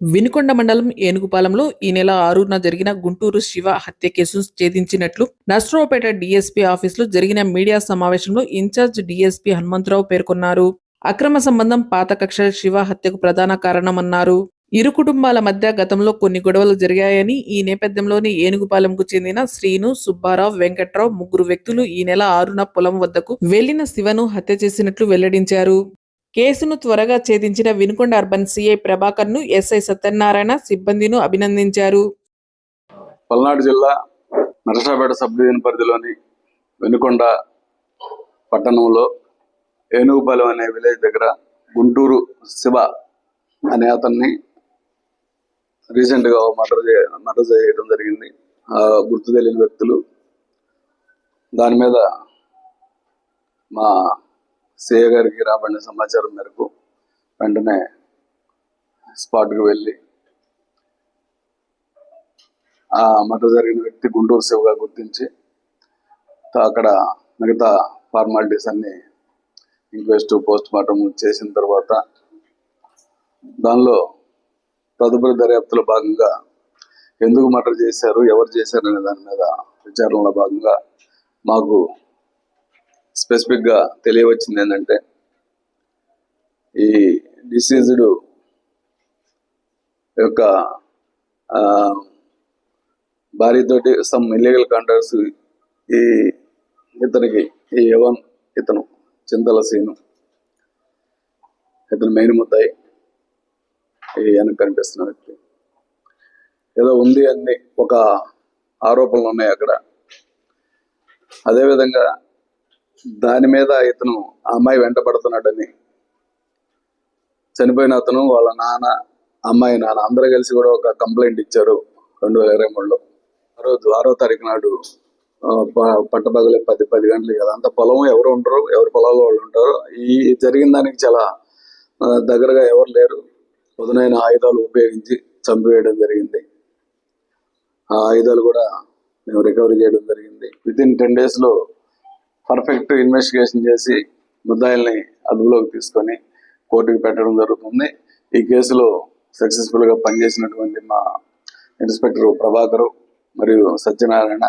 వినుకొండ మండలం ఏనుగుపాలెంలో ఈ నెల ఆరున జరిగిన గుంటూరు శివ హత్య కేసు ఛేదించినట్లు నర్సరావుపేట డీఎస్పీ ఆఫీసులో జరిగిన మీడియా సమావేశంలో ఇన్ఛార్జ్ డీఎస్పీ హనుమంతరావు పేర్కొన్నారు. అక్రమ సంబంధం పాత కక్ష శివ హత్యకు ప్రధాన కారణమన్నారు. ఇరు కుటుంబాల మధ్య గతంలో కొన్ని గొడవలు జరిగాయని ఈ నేపథ్యంలోని ఏనుగుపాలెంకు చెందిన శ్రీను సుబ్బారావు వెంకట్రావు ముగ్గురు వ్యక్తులు ఈ నెల ఆరున పొలం వద్దకు వెళ్ళిన శివను హత్య చేసినట్లు వెల్లడించారు. కేసును త్వరగా ఛేదించిన వినుకొండ అర్బన్ సిఐ ప్రభాకర్ను ఎస్ఐ సత్యనారాయణ సిబ్బందిను అభినందించారు. పల్నాడు జిల్లా నరసాపేట సబ్ డివిజన్ పరిధిలోని వెనుకొండ పట్టణంలో ఏనుగుపాలెం అనే విలేజ్ దగ్గర గుంటూరు శివ అనే అతన్ని రీసెంట్గా మర్డర్ చే మర్డర్ చేయడం జరిగింది. ఆ గుర్తు తెలియని వ్యక్తులు. దాని మీద మా సిఏ గారికి రాబడిన సమాచారం మేరకు వెంటనే స్పాట్కి వెళ్ళి ఆ మర్డర్ జరిగిన వ్యక్తి గుంటూరు శివగా గుర్తించి అక్కడ మిగతా ఫార్మాలిటీస్ అన్ని ఇంక్వెస్ట్ పోస్ట్ మార్టం చేసిన తర్వాత దానిలో తదుపరి దర్యాప్తులో భాగంగా ఎందుకు మర్డర్ చేశారు ఎవరు చేశారు అనే దాని మీద విచారణలో భాగంగా మాకు స్పెసిఫిక్గా తెలియవచ్చింది ఏంటంటే ఈ డిసీజ్డ్ యొక్క భార్యతోటి సమ్ ఇల్లీగల్ కాంట్రాక్ట్స్ ఈ ఇతనికి ఈ యవన్ ఇతను చింతల సీను ఇతను మెయిన్ ముద్దాయి ఈ వెనక కనిపిస్తున్న వ్యక్తి. ఏదో ఉంది అని ఒక ఆరోపణలు ఉన్నాయి అక్కడ. అదేవిధంగా దాని మీద ఇతను ఆ అమ్మాయి వెంటబడుతున్నాడని చనిపోయిన అతను వాళ్ళ నాన్న అమ్మాయి నాన్న అందరూ కలిసి కూడా ఒక కంప్లైంట్ ఇచ్చారు రెండు వేల ఇరవై మూడులో. ఆ రోజు ఆరో తారీఖు నాడు ఆ, పట్టపగలే పది పది గంటలు కదా. అంత పొలం ఎవరు ఉండరు ఎవరు పొలాల్లో వాళ్ళు ఉంటారు. ఈ జరిగిన దానికి చాలా దగ్గరగా ఎవరు లేరు. పదునైన ఆయుధాలు ఉపయోగించి చంపివేయడం జరిగింది. ఆ ఆయుధాలు కూడా మేము రికవరీ చేయడం జరిగింది. విత్ ఇన్ టెన్ డేస్లో పర్ఫెక్ట్ ఇన్వెస్టిగేషన్ చేసి ముద్దాయిల్ని అదుపులోకి తీసుకొని కోర్టుకు పెట్టడం జరుగుతుంది. ఈ కేసులో సక్సెస్ఫుల్గా పనిచేసినటువంటి మా ఇన్స్పెక్టర్ ప్రభాకరు మరియు సత్యనారాయణ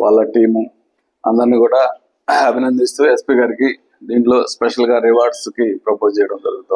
వాళ్ళ టీము అందరినీ కూడా అభినందిస్తూ ఎస్పీ గారికి దీంట్లో స్పెషల్గా రివార్డ్స్కి ప్రపోజ్ చేయడం జరుగుతుంది.